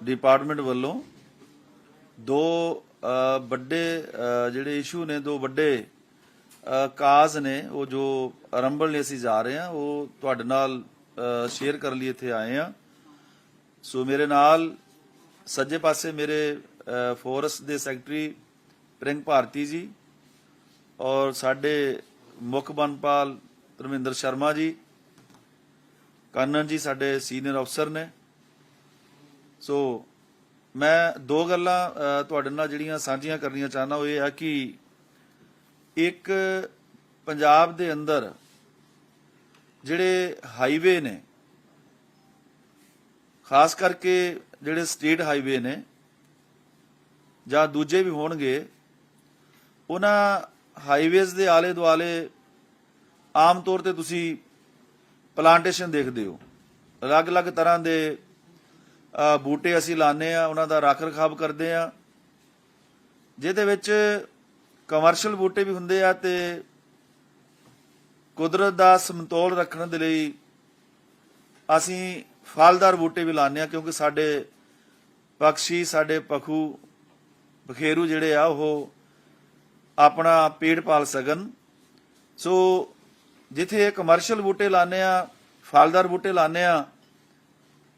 Department ਵੱਲੋਂ ਦੋ ਵੱਡੇ ਜਿਹੜੇ ਇਸ਼ੂ ਨੇ, ਦੋ ਵੱਡੇ ਕਾਜ਼ ਨੇ, ਉਹ ਜੋ ਆਰੰਭਣ ਲਈ ਅਸੀਂ ਜਾ ਰਹੇ ਹਾਂ, ਉਹ ਤੁਹਾਡੇ ਨਾਲ ਸ਼ੇਅਰ ਕਰਨ ਲਈ ਇੱਥੇ ਆਏ ਹਾਂ। ਸੋ ਮੇਰੇ ਨਾਲ ਸੱਜੇ ਪਾਸੇ ਮੇਰੇ ਫੋਰਸ ਦੇ ਸੈਕਟਰੀ ਪ੍ਰਿੰਗ ਭਾਰਤੀ ਜੀ ਔਰ ਸਾਡੇ ਮੁੱਖ ਬਨਪਾਲ ਧਰਮਿੰਦਰ ਸ਼ਰਮਾ ਜੀ, ਕੰਨਨ ਜੀ ਸਾਡੇ ਸੀਨੀਅਰ ਅਫਸਰ ਨੇ ਸੋ ਮੈਂ ਦੋ ਗੱਲਾਂ ਤੁਹਾਡੇ ਨਾਲ ਜਿਹੜੀਆਂ ਸਾਂਝੀਆਂ ਕਰਨੀਆਂ ਚਾਹਨਾ ਉਹ ਇਹ ਹੈ ਕਿ ਇੱਕ ਪੰਜਾਬ ਦੇ ਅੰਦਰ ਜਿਹੜੇ ਹਾਈਵੇ ਨੇ, ਖਾਸ ਕਰਕੇ ਜਿਹੜੇ ਸਟੇਟ ਹਾਈਵੇ ਨੇ ਜਾਂ ਦੂਜੇ ਵੀ ਹੋਣਗੇ, ਉਹਨਾਂ ਹਾਈਵੇਜ਼ ਦੇ ਆਲੇ ਦੁਆਲੇ ਆਮ ਤੌਰ ਤੇ ਤੁਸੀਂ ਪਲਾਂਟੇਸ਼ਨ ਦੇਖਦੇ ਹੋ। ਅਲੱਗ-ਅਲੱਗ ਤਰ੍ਹਾਂ ਦੇ ਬੂਟੇ ਅਸੀਂ ਲਾਉਂਦੇ ਆ, ਉਹਨਾਂ ਦਾ ਰੱਖ ਰਖਾਵ ਕਰਦੇ ਆ। ਜਿਹਦੇ ਵਿੱਚ ਕਮਰਸ਼ੀਅਲ ਬੂਟੇ ਵੀ ਹੁੰਦੇ ਆ ਤੇ ਕੁਦਰਤ ਦਾ ਸਮਤੋਲ ਰੱਖਣ ਦੇ ਲਈ ਅਸੀਂ ਫਲਦਾਰ ਬੂਟੇ ਵੀ ਲਾਉਂਦੇ ਆ, ਕਿਉਂਕਿ ਸਾਡੇ ਪੰਛੀ ਸਾਡੇ ਪਖੂ, ਬਖੇਰੂ ਜਿਹੜੇ ਆ, ਉਹ ਆਪਣਾ ਪੇਟ ਪਾਲ ਸਕਣ। ਸੋ ਜਿੱਥੇ ਕਮਰਸ਼ੀਅਲ ਬੂਟੇ ਲਾਉਂਦੇ ਆ, ਫਲਦਾਰ ਬੂਟੇ ਲਾਉਂਦੇ ਆ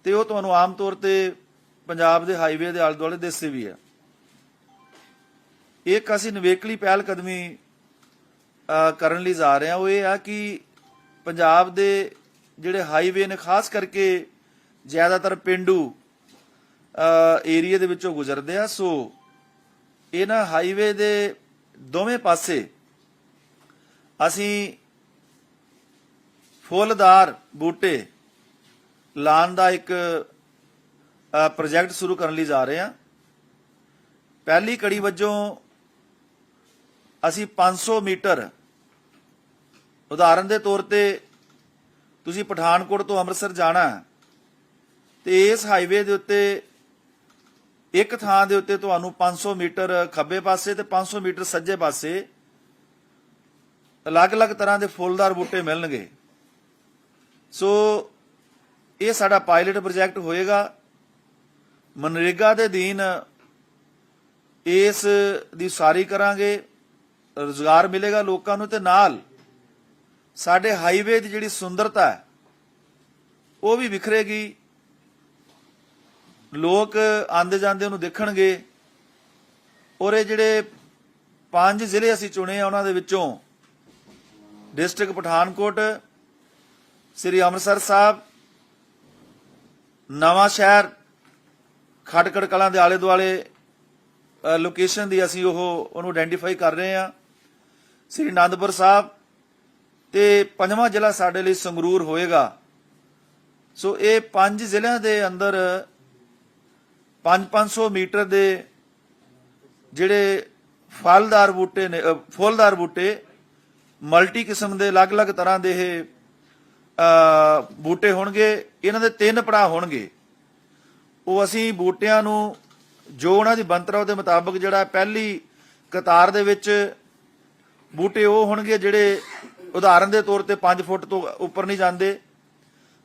ਤੇ ਉਹ ਤੁਹਾਨੂੰ ਆਮ ਤੌਰ ਤੇ ਪੰਜਾਬ ਦੇ ਹਾਈਵੇ ਦੇ ਆਲੇ ਦੁਆਲੇ ਦਿਸਦੇ ਵੀ ਆ। ਇੱਕ ਅਸੀਂ ਨਵੇਕਲੀ ਪਹਿਲ ਕਦਮੀ ਕਰਨ ਲਈ ਜਾ ਰਹੇ ਹਾਂ, ਉਹ ਇਹ ਆ ਕਿ ਪੰਜਾਬ ਦੇ ਜਿਹੜੇ ਹਾਈਵੇ ਨੇ, ਖਾਸ ਕਰਕੇ ਜ਼ਿਆਦਾਤਰ ਪਿੰਡੂ ਏਰੀਆ ਦੇ ਵਿੱਚੋਂ ਗੁਜ਼ਰਦੇ ਆ, ਸੋ ਇਹਨਾਂ ਹਾਈਵੇ ਦੇ ਦੋਵੇਂ ਪਾਸੇ ਅਸੀਂ ਫੁੱਲਦਾਰ ਬੂਟੇ ਲਾਉਣ ਦਾ ਇੱਕ ਪ੍ਰੋਜੈਕਟ ਸ਼ੁਰੂ ਕਰਨ ਲਈ ਜਾ ਰਹੇ ਹਾਂ। ਪਹਿਲੀ ਕੜੀ ਵਜੋਂ ਅਸੀਂ 500 ਮੀਟਰ ਉਦਾਹਰਨ ਦੇ ਤੌਰ ਤੇ ਤੁਸੀਂ ਪਠਾਨਕੋਟ ਤੋਂ ਅੰਮ੍ਰਿਤਸਰ ਜਾਣਾ ਹੈ, ਤੇ ਇਸ ਹਾਈਵੇ ਦੇ ਉੱਤੇ ਇੱਕ ਥਾਂ ਦੇ ਉੱਤੇ ਤੁਹਾਨੂੰ 500 ਮੀਟਰ ਖੱਬੇ ਪਾਸੇ ਤੇ 500 ਮੀਟਰ ਸੱਜੇ ਪਾਸੇ ਅਲੱਗ-ਅਲੱਗ ਤਰ੍ਹਾਂ ਦੇ ਫੁੱਲਦਾਰ ਬੂਟੇ ਮਿਲਣਗੇ। ਸੋ ਇਹ ਸਾਡਾ ਪਾਇਲਟ ਪ੍ਰੋਜੈਕਟ ਹੋਏਗਾ। ਮਨਰੇਗਾ ਦੇ ਅਧੀਨ ਇਸ ਦੀ ਸਾਰੀ ਕਰਾਂਗੇ, ਰੋਜ਼ਗਾਰ ਮਿਲੇਗਾ ਲੋਕਾਂ ਨੂੰ ਤੇ ਨਾਲ ਸਾਡੇ ਹਾਈਵੇ ਦੀ ਜਿਹੜੀ ਸੁੰਦਰਤਾ ਹੈ, ਉਹ ਵੀ ਵਿਖਰੇਗੀ। ਲੋਕ ਆਂਦੇ ਜਾਂਦੇ ਉਹਨੂੰ ਦੇਖਣਗੇ ਔਰ ਇਹ ਜਿਹੜੇ ਪੰਜ ਜ਼ਿਲ੍ਹੇ ਅਸੀਂ ਚੁਣੇ ਆ ਉਹਨਾਂ ਦੇ ਵਿੱਚੋਂ, ਡਿਸਟ੍ਰਿਕਟ ਪਠਾਨਕੋਟ, ਸ੍ਰੀ ਅੰਮ੍ਰਿਤਸਰ ਸਾਹਿਬ ਨਵਾਂ ਸ਼ਹਿਰ ਖਟਕੜ ਕਲਾਂ ਦੇ ਆਲੇ ਦੁਆਲੇ ਲੋਕੇਸ਼ਨ ਦੀ ਅਸੀਂ ਉਹ, ਉਹਨੂੰ ਆਇਡੈਂਟੀਫਾਈ ਕਰ ਰਹੇ ਹਾਂ। ਸ੍ਰੀ ਅਨੰਦਪੁਰ ਸਾਹਿਬ ਤੇ ਪੰਜਵਾਂ ਜ਼ਿਲ੍ਹਾ ਸਾਡੇ ਲਈ ਸੰਗਰੂਰ ਹੋਏਗਾ। ਸੋ ਇਹ ਪੰਜ ਜ਼ਿਲ੍ਹਿਆਂ ਦੇ ਅੰਦਰ 5-500 ਮੀਟਰ ਦੇ ਜਿਹੜੇ ਫਲਦਾਰ ਬੂਟੇ ਨੇ ਫੁੱਲਦਾਰ ਬੂਟੇ, ਮਲਟੀ ਕਿਸਮ ਦੇ ਅਲੱਗ-ਅਲੱਗ ਤਰ੍ਹਾਂ ਦੇ ਇਹ ਬੂਟੇ ਹੋਣਗੇ, ਇਹਨਾਂ ਦੇ ਤਿੰਨ ਪੜਾਅ ਹੋਣਗੇ। ਉਹ ਅਸੀਂ ਬੂਟਿਆਂ ਨੂੰ, ਜੋ ਉਹਨਾਂ ਦੀ ਬੰਤਰਾ ਉਹਦੇ ਮੁਤਾਬਕ ਜਿਹੜਾ ਪਹਿਲੀ ਕਤਾਰ ਦੇ ਵਿੱਚ ਬੂਟੇ ਉਹ ਹੋਣਗੇ ਜਿਹੜੇ ਉਦਾਹਰਨ ਦੇ ਤੌਰ ਤੇ 5 ਫੁੱਟ ਤੋਂ ਉੱਪਰ ਨਹੀਂ ਜਾਂਦੇ।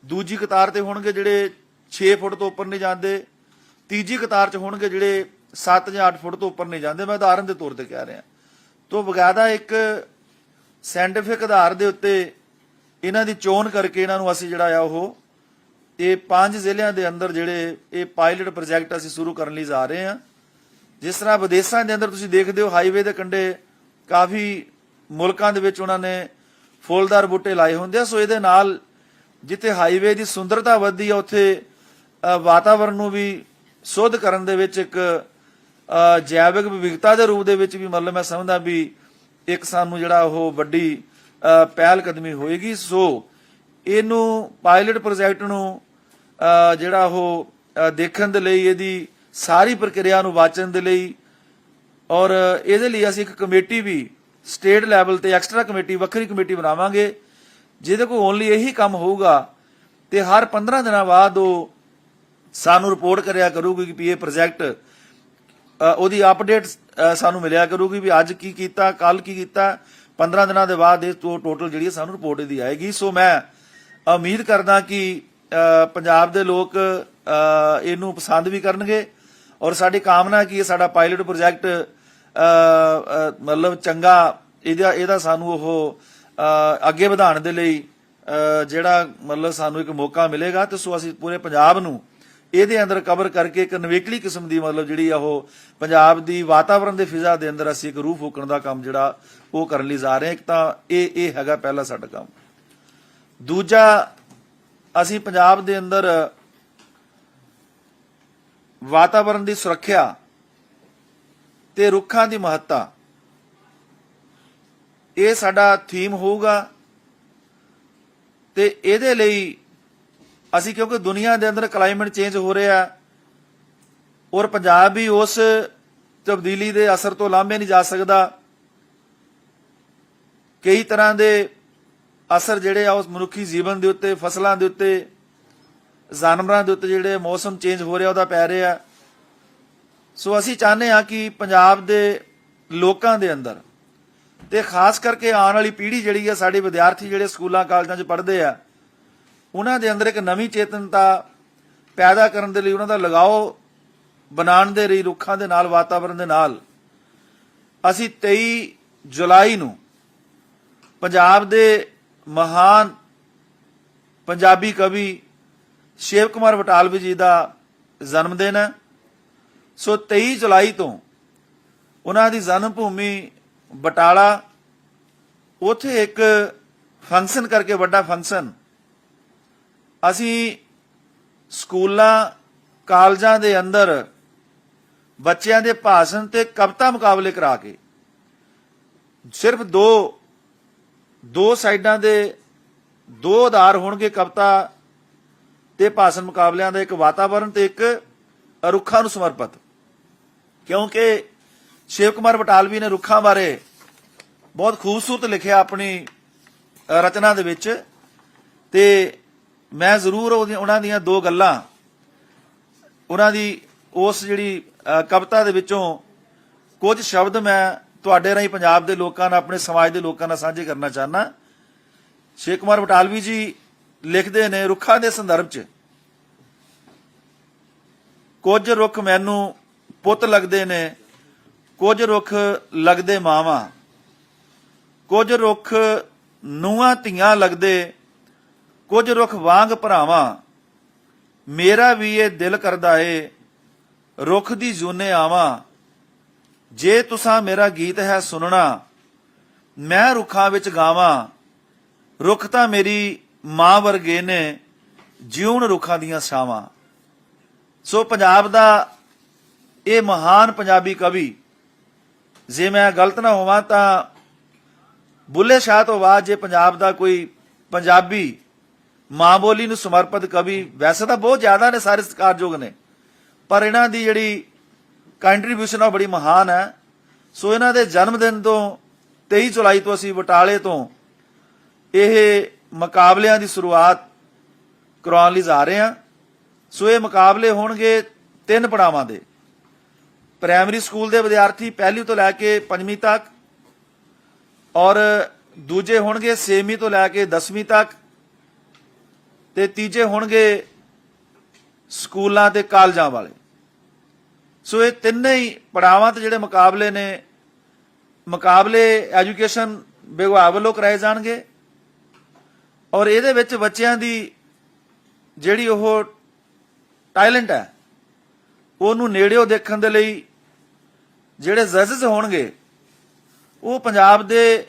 ਦੂਜੀ ਕਤਾਰ ਤੇ ਹੋਣਗੇ ਜਿਹੜੇ 6 ਫੁੱਟ ਤੋਂ ਉੱਪਰ ਨਹੀਂ ਜਾਂਦੇ। ਤੀਜੀ ਕਤਾਰ 'ਚ ਹੋਣਗੇ ਜਿਹੜੇ 7 ਜਾਂ 8 ਫੁੱਟ ਤੋਂ ਉੱਪਰ ਨਹੀਂ ਜਾਂਦੇ। ਮੈਂ ਉਦਾਹਰਨ ਦੇ ਤੌਰ ਤੇ ਕਹਿ ਰਿਹਾ। ਤੋਂ ਬਗਾਇਦਾ ਇੱਕ ਸਾਇੰਟੀਫਿਕ ਆਧਾਰ ਦੇ ਉੱਤੇ ਇਹਨਾਂ ਦੀ ਚੋਣ ਕਰਕੇ ਇਹਨਾਂ ਨੂੰ ਅਸੀਂ ਜਿਹੜਾ ਆ ਉਹ ਇਹ ਪੰਜ ਜ਼ਿਲ੍ਹਿਆਂ ਦੇ ਅੰਦਰ ਜਿਹੜੇ ਇਹ ਪਾਇਲਟ ਪ੍ਰੋਜੈਕਟ ਅਸੀਂ ਸ਼ੁਰੂ ਕਰਨ ਲਈ ਜਾ ਰਹੇ ਹਾਂ। ਜਿਸ ਤਰ੍ਹਾਂ ਵਿਦੇਸ਼ਾਂ ਦੇ ਅੰਦਰ ਤੁਸੀਂ ਦੇਖਦੇ ਹੋ ਹਾਈਵੇ ਦੇ ਕੰਢੇ ਕਾਫੀ ਮੁਲਕਾਂ ਦੇ ਵਿੱਚ ਉਹਨਾਂ ਨੇ ਫੁੱਲਦਾਰ ਬੂਟੇ ਲਾਏ ਹੁੰਦੇ ਆ। ਸੋ ਇਹਦੇ ਨਾਲ ਜਿੱਥੇ ਹਾਈਵੇ ਦੀ ਸੁੰਦਰਤਾ ਵੱਧਦੀ ਆ ਉੱਥੇ ਅ, ਵਾਤਾਵਰਣ ਨੂੰ ਵੀ ਸੁੱਧ ਕਰਨ ਦੇ ਵਿੱਚ ਇੱਕ ਜੈਵਿਕ ਵਿਵਿਧਤਾ ਦੇ ਰੂਪ ਦੇ ਵਿੱਚ ਵੀ ਮਤਲਬ ਮੈਂ ਸਮਝਦਾ ਵੀ ਇੱਕ ਸਾਨੂੰ ਜਿਹੜਾ ਉਹ ਵੱਡੀ ਪਹਿਲ ਕਦਮੀ ਹੋਏਗੀ। ਸੋ ਇਹਨੂੰ ਪਾਇਲਟ ਪ੍ਰੋਜੈਕਟ ਨੂੰ ਜਿਹੜਾ ਉਹ ਦੇਖਣ ਦੇ ਲਈ, ਇਹਦੀ ਸਾਰੀ ਪ੍ਰਕਿਰਿਆ ਨੂੰ ਵਾਚਣ ਦੇ ਲਈ ਔਰ ਇਹਦੇ ਲਈ ਅਸੀਂ ਇੱਕ ਕਮੇਟੀ ਵੀ ਸਟੇਟ ਲੈਵਲ ਤੇ ਐਕਸਟਰਾ ਕਮੇਟੀ, ਵੱਖਰੀ ਕਮੇਟੀ ਬਣਾਵਾਂਗੇ, ਜਿਹਦੇ ਕੋਲ ਓਨਲੀ ਇਹੀ ਕੰਮ ਹੋਊਗਾ ਤੇ ਹਰ 15 ਦਿਨਾਂ ਬਾਅਦ ਉਹ ਸਾਨੂੰ ਰਿਪੋਰਟ ਕਰਿਆ ਕਰੂਗੀ ਕਿ ਵੀ ਇਹ ਪ੍ਰੋਜੈਕਟ ਉਹਦੀ ਅਪਡੇਟ ਸਾਨੂੰ ਮਿਲਿਆ ਕਰੂਗੀ ਵੀ ਅੱਜ ਕੀ ਕੀਤਾ ਕੱਲ ਕੀ ਕੀਤਾ। 15 ਦਿਨਾਂ ਦੇ ਬਾਅਦ ਇਹ ਟੋਟਲ ਜਿਹੜੀ ਸਾਨੂੰ ਰਿਪੋਰਟ ਇਹਦੀ ਆਏਗੀ। ਸੋ ਮੈਂ ਉਮੀਦ ਕਰਦਾ ਕਿ ਪੰਜਾਬ ਦੇ ਲੋਕ ਇਹਨੂੰ ਪਸੰਦ ਵੀ ਕਰਨਗੇ ਔਰ ਸਾਡੀ ਕਾਮਨਾ ਕੀ ਇਹ ਸਾਡਾ ਪਾਇਲਟ ਪ੍ਰੋਜੈਕਟ ਮਤਲਬ ਚੰਗਾ ਇਹਦਾ ਇਹਦਾ ਸਾਨੂੰ ਉਹ ਅੱਗੇ ਵਧਾਉਣ ਦੇ ਲਈ ਜਿਹੜਾ ਮਤਲਬ ਸਾਨੂੰ ਇੱਕ ਮੌਕਾ ਮਿਲੇਗਾ। ਤੇ ਸੋ ਅਸੀਂ ਪੂਰੇ ਪੰਜਾਬ ਨੂੰ ਇਹਦੇ ਅੰਦਰ ਕਵਰ ਕਰਕੇ ਇੱਕ ਨਵੇਕਲੀ ਕਿਸਮ ਦੀ ਮਤਲਬ ਜਿਹੜੀ ਆ ਉਹ ਪੰਜਾਬ ਦੀ ਵਾਤਾਵਰਣ ਦੇ ਫਿਜ਼ਾ ਦੇ ਅੰਦਰ ਅਸੀਂ ਇੱਕ ਰੂਹ ਫੂਕਣ ਦਾ ਕੰਮ ਜਿਹੜਾ ਉਹ ਕਰਨ ਲਈ ਜਾ ਰਹੇ ਹਾਂ। ਇੱਕ ਤਾਂ ਇਹ ਇਹ ਹੈਗਾ ਪਹਿਲਾ ਸਾਡਾ ਕੰਮ। ਦੂਜਾ, ਅਸੀਂ ਪੰਜਾਬ ਦੇ ਅੰਦਰ ਵਾਤਾਵਰਣ ਦੀ ਸੁਰੱਖਿਆ ਤੇ ਰੁੱਖਾਂ ਦੀ ਮਹੱਤਤਾ, ਇਹ ਸਾਡਾ ਥੀਮ ਹੋਊਗਾ ਤੇ ਇਹਦੇ ਲਈ ਅਸੀਂ ਕਿਉਂਕਿ ਦੁਨੀਆ ਦੇ ਅੰਦਰ ਕਲਾਈਮੇਟ ਚੇਂਜ ਹੋ ਰਿਹਾ ਔਰ ਪੰਜਾਬ ਵੀ ਉਸ ਤਬਦੀਲੀ ਦੇ ਅਸਰ ਤੋਂ ਲਾਂਭੇ ਨਹੀਂ ਜਾ ਸਕਦਾ। ਕਈ ਤਰ੍ਹਾਂ ਦੇ ਅਸਰ ਜਿਹੜੇ ਆ ਉਸ ਮਨੁੱਖੀ ਜੀਵਨ ਦੇ ਉੱਤੇ, ਫਸਲਾਂ ਦੇ ਉੱਤੇ, ਜਾਨਵਰਾਂ ਦੇ ਉੱਤੇ ਜਿਹੜੇ ਮੌਸਮ ਚੇਂਜ ਹੋ ਰਿਹਾ, ਉਹਦਾ ਪੈ ਰਿਹਾ ਸੋ ਅਸੀਂ ਚਾਹੁੰਦੇ ਹਾਂ ਕਿ ਪੰਜਾਬ ਦੇ ਲੋਕਾਂ ਦੇ ਅੰਦਰ ਤੇ ਖਾਸ ਕਰਕੇ ਆਉਣ ਵਾਲੀ ਪੀੜ੍ਹੀ ਜਿਹੜੀ ਆ, ਸਾਡੇ ਵਿਦਿਆਰਥੀ ਜਿਹੜੇ ਸਕੂਲਾਂ, ਕਾਲਜਾਂ 'ਚ ਪੜ੍ਹਦੇ ਆ ਉਹਨਾਂ ਦੇ ਅੰਦਰ ਇੱਕ ਨਵੀਂ ਚੇਤਨਤਾ ਪੈਦਾ ਕਰਨ ਦੇ ਲਈ ਉਹਨਾਂ ਦਾ ਲਗਾਓ ਬਣਾਉਣ ਦੇ ਲਈ, ਰੁੱਖਾਂ ਦੇ ਨਾਲ ਵਾਤਾਵਰਣ ਦੇ ਨਾਲ। ਅਸੀਂ 23 ਜੁਲਾਈ ਨੂੰ ਪੰਜਾਬ ਦੇ ਮਹਾਨ ਪੰਜਾਬੀ ਕਵੀ ਸ਼ਿਵ ਕੁਮਾਰ ਬਟਾਲਵੀ ਜੀ ਦਾ ਜਨਮ ਦਿਨ ਹੈ। ਸੋ 23 ਜੁਲਾਈ ਤੋਂ ਉਹਨਾਂ ਦੀ ਜਨਮ ਭੂਮੀ ਬਟਾਲਾ। ਉਥੇ ਇੱਕ ਫੰਕਸ਼ਨ ਕਰਕੇ ਵੱਡਾ ਫੰਕਸ਼ਨ ਅਸੀਂ ਸਕੂਲਾਂ, ਕਾਲਜਾਂ ਦੇ ਅੰਦਰ ਬੱਚਿਆਂ ਦੇ ਭਾਸ਼ਣ ਤੇ ਕਵਿਤਾ ਮੁਕਾਬਲੇ ਕਰਾ ਕੇ, ਸਿਰਫ ਦੋ ਦੋ ਸਾਈਡਾਂ ਦੇ ਦੋ ਆਧਾਰ ਹੋਣਗੇ ਕਵਿਤਾ ਤੇ ਭਾਸ਼ਣ ਮੁਕਾਬਲਿਆਂ ਦਾ, ਇੱਕ ਵਾਤਾਵਰਣ ਤੇ ਇੱਕ ਰੁੱਖਾਂ ਨੂੰ ਸਮਰਪਿਤ। ਕਿਉਂਕਿ ਸ਼ਿਵ ਕੁਮਾਰ ਬਟਾਲਵੀ ਨੇ ਰੁੱਖਾਂ ਬਾਰੇ ਬਹੁਤ ਖੂਬਸੂਰਤ ਲਿਖਿਆ ਆਪਣੀ ਰਚਨਾ ਦੇ ਵਿੱਚ ਤੇ ਮੈਂ ਜ਼ਰੂਰ ਉਹਦੀ- ਉਹਨਾਂ ਦੀਆਂ ਦੋ ਗੱਲਾਂ। ਉਹਨਾਂ ਦੀ ਉਸ ਜਿਹੜੀ ਕਵਿਤਾ ਦੇ ਵਿੱਚੋਂ ਕੁਝ ਸ਼ਬਦ ਮੈਂ ਤੁਹਾਡੇ ਰਾਹੀਂ ਪੰਜਾਬ ਦੇ ਲੋਕਾਂ ਨਾਲ, ਆਪਣੇ ਸਮਾਜ ਦੇ ਲੋਕਾਂ ਨਾਲ ਸਾਂਝੇ ਕਰਨਾ ਚਾਹਨਾ ਸ਼ੇਖ ਕੁਮਾਰ ਬਟਾਲਵੀ ਜੀ ਲਿਖਦੇ ਨੇ ਰੁੱਖਾਂ ਦੇ ਸੰਦਰਭ 'ਚ। ਕੁਝ ਰੁੱਖ ਮੈਨੂੰ ਪੁੱਤ ਲੱਗਦੇ ਨੇ, ਕੁਝ ਰੁੱਖ ਲੱਗਦੇ ਮਾਵਾਂ। ਕੁਝ ਰੁੱਖ ਨੂੰਹਾਂ ਧੀਆਂ ਲੱਗਦੇ ਕੁਝ ਰੁੱਖ ਵਾਂਗ ਭਰਾਵਾਂ, ਮੇਰਾ ਵੀ ਇਹ ਦਿਲ ਕਰਦਾ ਏ, ਰੁੱਖ ਦੀ ਜੂਨੇ ਆਵਾਂ। ਜੇ ਤੁਸਾਂ ਮੇਰਾ ਗੀਤ ਹੈ ਸੁਣਨਾ ਮੈਂ ਰੁੱਖਾਂ ਵਿੱਚ ਗਾਵਾਂ। ਰੁੱਖ ਤਾਂ ਮੇਰੀ ਮਾਂ ਵਰਗੇ ਨੇ, ਜਿਉਣ ਰੁੱਖਾਂ ਦੀਆਂ ਛਾਵਾਂ। ਸੋ ਪੰਜਾਬ ਦਾ ਇਹ ਮਹਾਨ ਪੰਜਾਬੀ ਕਵੀ, ਜੇ ਮੈਂ ਗਲਤ ਨਾ ਹੋਵਾਂ ਤਾਂ ਬੁੱਲੇ ਸ਼ਾਹ ਤੋਂ ਬਾਅਦ ਜੇ ਪੰਜਾਬ ਦਾ ਕੋਈ ਪੰਜਾਬੀ ਮਾਂ ਬੋਲੀ ਨੂੰ ਸਮਰਪਿਤ ਕਵੀ ਵੈਸੇ ਤਾਂ ਬਹੁਤ ਜ਼ਿਆਦਾ ਨੇ, ਸਾਰੇ ਸਤਿਕਾਰਯੋਗ ਨੇ। ਪਰ ਇਹਨਾਂ ਦੀ ਜਿਹੜੀ ਕੰਟਰੀਬਿਊਸ਼ਨ ਆ ਉਹ ਬੜੀ ਮਹਾਨ ਹੈ। ਸੋ ਇਹਨਾਂ ਦੇ ਜਨਮ ਦਿਨ ਤੋਂ 23 ਜੁਲਾਈ ਤੋਂ ਅਸੀਂ ਬਟਾਲੇ ਤੋਂ ਇਹ ਮੁਕਾਬਲਿਆਂ ਦੀ ਸ਼ੁਰੂਆਤ ਕਰਾਉਣ ਲਈ ਜਾ ਰਹੇ ਹਾਂ। ਸੋ ਇਹ ਮੁਕਾਬਲੇ ਹੋਣਗੇ ਤਿੰਨ ਪੜਾਵਾਂ ਦੇ। ਪ੍ਰਾਇਮਰੀ ਸਕੂਲ ਦੇ ਵਿਦਿਆਰਥੀ ਪਹਿਲੀ ਤੋਂ ਲੈ ਕੇ ਪੰਜਵੀਂ ਤੱਕ ਔਰ ਦੂਜੇ ਹੋਣਗੇ 6ਵੀਂ ਤੋਂ ਲੈ ਕੇ 10ਵੀਂ ਤੱਕ ਤੇ ਤੀਜੇ ਹੋਣਗੇ ਸਕੂਲਾਂ ਤੇ ਕਾਲਜਾਂ ਵਾਲੇ। ਸੋ ਇਹ ਤਿੰਨੇ ਹੀ ਪੜਾਵਾਂ ਤੇ ਜਿਹੜੇ ਮੁਕਾਬਲੇ ਨੇ, ਮੁਕਾਬਲੇ ਐਜੂਕੇਸ਼ਨ ਵਿਭਾਗ ਵੱਲੋਂ ਕਰਾਏ ਜਾਣਗੇ ਔਰ ਇਹਦੇ ਵਿੱਚ ਬੱਚਿਆਂ ਦੀ ਜਿਹੜੀ ਉਹ ਟੈਲੈਂਟ ਹੈ, ਉਹਨੂੰ ਨੇੜਿਓਂ ਦੇਖਣ ਦੇ ਲਈ ਜਿਹੜੇ ਜੱਜਸ ਹੋਣਗੇ, ਉਹ ਪੰਜਾਬ ਦੇ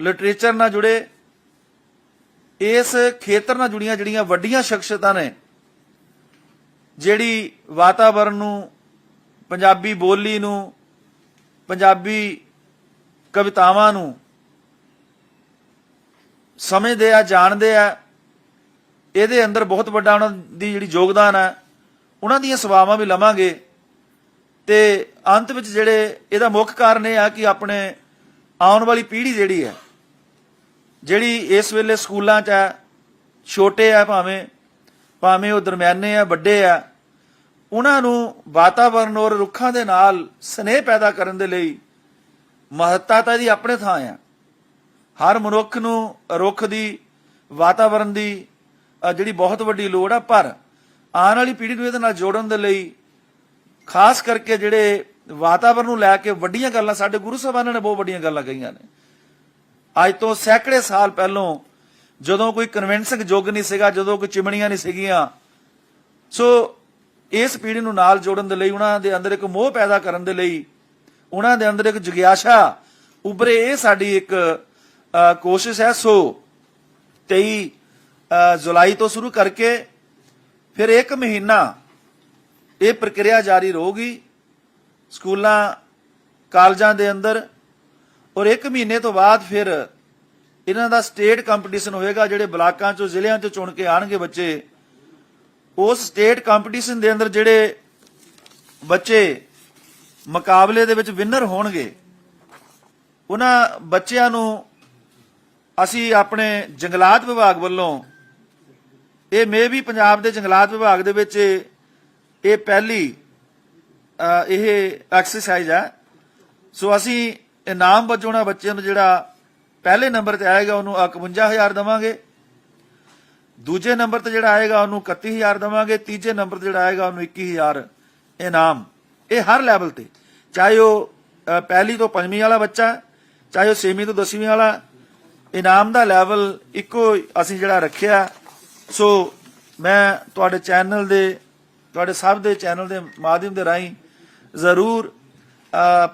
ਲਿਟਰੇਚਰ ਨਾਲ ਜੁੜੇ ਇਸ ਖੇਤਰ ਨਾਲ ਜੁੜੀਆਂ ਜਿਹੜੀਆਂ ਵੱਡੀਆਂ ਸ਼ਖਸੀਅਤਾਂ ਨੇ, ਜਿਹੜੀ ਵਾਤਾਵਰਣ ਨੂੰ, ਪੰਜਾਬੀ ਬੋਲੀ ਨੂੰ, ਪੰਜਾਬੀ ਕਵਿਤਾਵਾਂ ਨੂੰ ਸਮਝਦੇ ਆ, ਜਾਣਦੇ ਆ, ਇਹਦੇ ਅੰਦਰ ਬਹੁਤ ਵੱਡਾ ਉਹਨਾਂ ਦੀ ਜਿਹੜੀ ਯੋਗਦਾਨ ਹੈ ਉਹਨਾਂ ਦੀਆਂ ਸੇਵਾਵਾਂ ਵੀ ਲਵਾਂਗੇ। ਤੇ ਅੰਤ ਵਿੱਚ ਜਿਹੜੇ ਇਹਦਾ ਮੁੱਖ ਕਾਰਨ ਇਹ ਆ ਕਿ ਆਪਣੇ ਆਉਣ ਵਾਲੀ ਪੀੜ੍ਹੀ ਜਿਹੜੀ ਹੈ ਜਿਹੜੀ ਇਸ ਵੇਲੇ ਸਕੂਲਾਂ 'ਚ ਹੈ ਛੋਟੇ ਆ ਭਾਵੇਂ ਭਾਵੇਂ ਉਹ ਦਰਮਿਆਨੇ ਆ, ਵੱਡੇ ਆ, ਉਹਨਾਂ ਨੂੰ ਵਾਤਾਵਰਣ ਔਰ ਰੁੱਖਾਂ ਦੇ ਨਾਲ ਸਨੇਹ ਪੈਦਾ ਕਰਨ ਦੇ ਲਈ ਮਹੱਤਤਾ ਤਾਂ ਇਹਦੀ ਆਪਣੇ ਥਾਂ ਆ। ਹਰ ਮਨੁੱਖ ਨੂੰ ਰੁੱਖ ਦੀ ਵਾਤਾਵਰਣ ਦੀ ਜਿਹੜੀ ਬਹੁਤ ਵੱਡੀ ਲੋੜ ਆ, ਪਰ ਆਉਣ ਵਾਲੀ ਪੀੜ੍ਹੀ ਨੂੰ ਇਹਦੇ ਨਾਲ ਜੋੜਨ ਦੇ ਲਈ ਖਾਸ ਕਰਕੇ ਜਿਹੜੇ ਵਾਤਾਵਰਣ ਨੂੰ ਲੈ ਕੇ ਵੱਡੀਆਂ ਗੱਲਾਂ, ਸਾਡੇ ਗੁਰੂ ਸਾਹਿਬਾਨਾਂ ਨੇ ਬਹੁਤ ਵੱਡੀਆਂ ਗੱਲਾਂ ਕਹੀਆਂ ਨੇ। ਅੱਜ ਤੋਂ ਸੈਂਕੜੇ ਸਾਲ ਪਹਿਲੋਂ ਜਦੋਂ ਕੋਈ ਕਨਵਿੰਸਿੰਗ ਯੁੱਗ ਨਹੀਂ ਸੀਗਾ, ਜਦੋਂ ਕੋਈ ਚਿਮਣੀਆਂ ਨਹੀਂ ਸੀਗੀਆਂ, ਸੋ ਇਸ ਪੀੜ੍ਹੀ ਨੂੰ ਨਾਲ ਜੋੜਨ ਦੇ ਲਈ, ਉਹਨਾਂ ਦੇ ਅੰਦਰ ਇੱਕ ਮੋਹ ਪੈਦਾ ਕਰਨ ਦੇ ਲਈ, ਉਹਨਾਂ ਦੇ ਅੰਦਰ ਇੱਕ ਜਿਗਿਆਸਾ ਉਭਰੇ, ਇਹ ਸਾਡੀ ਇੱਕ ਕੋਸ਼ਿਸ਼ ਹੈ। ਸੋ 23 ਜੁਲਾਈ ਤੋਂ ਸ਼ੁਰੂ ਕਰਕੇ ਫਿਰ ਇੱਕ ਮਹੀਨਾ ਇਹ ਪ੍ਰਕਿਰਿਆ ਜਾਰੀ ਰਹੂਗੀ। ਸਕੂਲਾਂ, ਕਾਲਜਾਂ ਦੇ ਅੰਦਰ ਔਰ ਇੱਕ ਮਹੀਨੇ ਤੋਂ ਬਾਅਦ ਫਿਰ ਇਹਨਾਂ ਦਾ ਸਟੇਟ ਕੰਪੀਟੀਸ਼ਨ ਹੋਏਗਾ, ਜਿਹੜੇ ਬਲਾਕਾਂ ਚੋਂ, ਜ਼ਿਲ੍ਹਿਆਂ ਚੋਂ ਚੁਣ ਕੇ ਆਣਗੇ ਬੱਚੇ। ਉਸ ਸਟੇਟ ਕੰਪੀਟੀਸ਼ਨ ਦੇ ਅੰਦਰ ਜਿਹੜੇ ਬੱਚੇ ਮੁਕਾਬਲੇ ਦੇ ਵਿੱਚ ਵਿਨਰ ਹੋਣਗੇ, ਉਹਨਾਂ ਬੱਚਿਆਂ ਨੂੰ ਅਸੀਂ ਆਪਣੇ ਜੰਗਲਾਤ ਵਿਭਾਗ ਵੱਲੋਂ, ਇਹ ਮੇ ਵੀ ਪੰਜਾਬ ਦੇ ਜੰਗਲਾਤ ਵਿਭਾਗ ਦੇ ਵਿੱਚ ਇਹ ਪਹਿਲੀ ਇਹ ਐਕਸਰਸਾਈਜ਼ ਹੈ ਸੋ ਅਸੀਂ ਇਨਾਮ ਵਜੋਂ ਉਹਨਾਂ ਬੱਚਿਆਂ ਨੂੰ ਜਿਹੜਾ ਪਹਿਲੇ ਨੰਬਰ ਤੇ ਆਏਗਾ, ਉਹਨੂੰ 51000 ਦਵਾਂਗੇ। ਦੂਜੇ ਨੰਬਰ ਤੇ ਜਿਹੜਾ ਆਏਗਾ, ਉਹਨੂੰ 31000 ਦਵਾਂਗੇ। ਤੀਜੇ ਨੰਬਰ ਤੇ ਜਿਹੜਾ ਆਏਗਾ, ਉਹਨੂੰ 21000 ਇਨਾਮ। ਇਹ ਹਰ ਲੈਵਲ ਤੇ, ਚਾਹੇ ਉਹ ਪਹਿਲੀ ਤੋਂ ਪੰਜਵੀਂ ਵਾਲਾ ਬੱਚਾ ਚਾਹੇ ਉਹ ਛੇਵੀਂ ਤੋਂ ਦਸਵੀਂ ਵਾਲਾ ਇਨਾਮ ਦਾ ਲੈਵਲ ਇੱਕੋ ਅਸੀਂ ਜਿਹੜਾ ਰੱਖਿਆ। ਸੋ ਮੈਂ ਤੁਹਾਡੇ ਚੈਨਲ ਦੇ, ਤੁਹਾਡੇ ਸਭ ਦੇ ਚੈਨਲ ਦੇ ਮਾਧਿਅਮ ਦੇ ਰਾਹੀਂ ਜ਼ਰੂਰ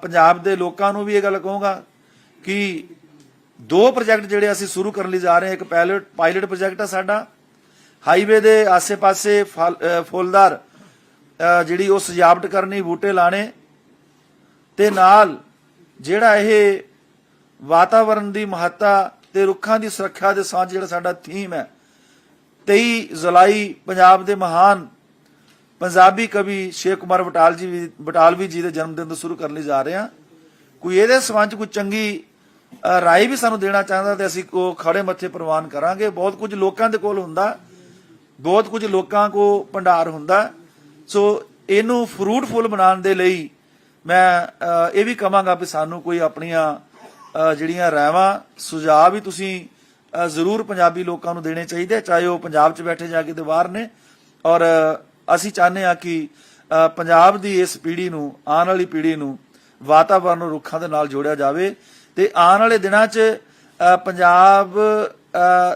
ਪੰਜਾਬ ਦੇ ਲੋਕਾਂ ਨੂੰ ਵੀ ਇਹ ਗੱਲ ਕਹੂੰਗਾ ਕਿ ਦੋ ਪ੍ਰੋਜੈਕਟ ਜਿਹੜੇ ਅਸੀਂ ਸ਼ੁਰੂ ਕਰਨ ਲਈ ਜਾ ਰਹੇ ਹਾਂ, ਇੱਕ ਪਾਇਲਟ ਪਾਇਲਟ ਪ੍ਰੋਜੈਕਟ ਆ ਸਾਡਾ। ਹਾਈਵੇ ਦੇ ਆਸੇ-ਪਾਸੇ ਫਲ- ਫੁੱਲਦਾਰ ਜਿਹੜੀ ਉਹ ਸਜਾਵਟ ਕਰਨੀ, ਬੂਟੇ ਲਾਣੇ ਤੇ ਨਾਲ ਜਿਹੜਾ ਇਹ ਵਾਤਾਵਰਣ ਦੀ ਮਹੱਤਤਾ ਤੇ ਰੁੱਖਾਂ ਦੀ ਸੁਰੱਖਿਆ ਦੇ ਸਾਂਝ ਜਿਹੜਾ ਸਾਡਾ ਥੀਮ ਹੈ 23 ਜੁਲਾਈ ਪੰਜਾਬ ਦੇ ਮਹਾਨ ਪੰਜਾਬੀ ਕਵੀ ਸ਼ੇਖ ਕੁਮਾਰ ਬਟਾਲ ਜੀ ਵੀ- ਬਟਾਲਵੀ ਜੀ ਦੇ ਜਨਮ ਦਿਨ ਤੋਂ ਸ਼ੁਰੂ ਕਰਨ ਲਈ ਜਾ ਰਹੇ ਹਾਂ ਕੋਈ ਇਹਦੇ ਸੰਬੰਧ ਕੋਈ ਚੰਗੀ ਰਾਏ ਵੀ ਸਾਨੂੰ ਦੇਣਾ ਚਾਹੁੰਦਾ ਤੇ ਅਸੀਂ ਕੋ ਖੜੇ ਮੱਥੇ ਪ੍ਰਵਾਨ ਕਰਾਂਗੇ ਬਹੁਤ ਕੁਝ ਲੋਕਾਂ ਦੇ ਕੋਲ ਹੁੰਦਾ ਬਹੁਤ ਕੁਝ ਲੋਕਾਂ ਕੋ ਭੰਡਾਰ ਹੁੰਦਾ ਸੋ ਇਹਨੂੰ ਫਰੂਟਫੁਲ ਬਣਾਉਣ ਦੇ ਲਈ ਮੈਂ ਇਹ ਵੀ ਕਹਾਂਗਾ ਵੀ ਸਾਨੂੰ ਕੋਈ ਆਪਣੀਆਂ ਜਿਹੜੀਆਂ ਰਾਵਾਂ ਸੁਝਾਅ ਵੀ ਤੁਸੀਂ ਜ਼ਰੂਰ ਪੰਜਾਬੀ ਲੋਕਾਂ ਨੂੰ ਦੇਣੇ ਚਾਹੀਦੇ ਚਾਹੇ ਉਹ ਪੰਜਾਬ 'ਚ ਬੈਠੇ ਜਾ ਕੇ ਤੇ ਬਾਹਰ ਨੇ ਔਰ ਅਸੀਂ ਚਾਹੁੰਦੇ ਆ ਕਿ ਪੰਜਾਬ ਦੀ ਇਸ ਪੀੜ੍ਹੀ ਨੂੰ ਆਉਣ ਵਾਲੀ ਪੀੜ੍ਹੀ ਨੂੰ ਵਾਤਾਵਰਣ ਨੂੰ ਰੁੱਖਾਂ ਦੇ ਨਾਲ ਜੋੜਿਆ ਜਾਵੇ ਤੇ ਆਉਣ ਵਾਲੇ ਦਿਨਾਂ 'ਚ ਪੰਜਾਬ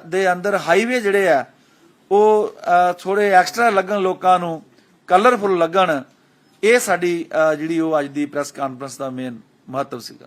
ਦੇ ਅੰਦਰ ਹਾਈਵੇ ਜਿਹੜੇ ਆ ਉਹ ਅ, ਥੋੜੇ ਐਕਸਟਰਾ ਲੱਗਣ ਲੋਕਾਂ ਨੂੰ ਕਲਰਫੁਲ ਲੱਗਣ ਇਹ ਸਾਡੀ ਜਿਹੜੀ ਉਹ ਅੱਜ ਦੀ ਪ੍ਰੈਸ ਕਾਨਫਰੰਸ ਦਾ ਮੇਨ ਮਹੱਤਵ ਸੀਗਾ।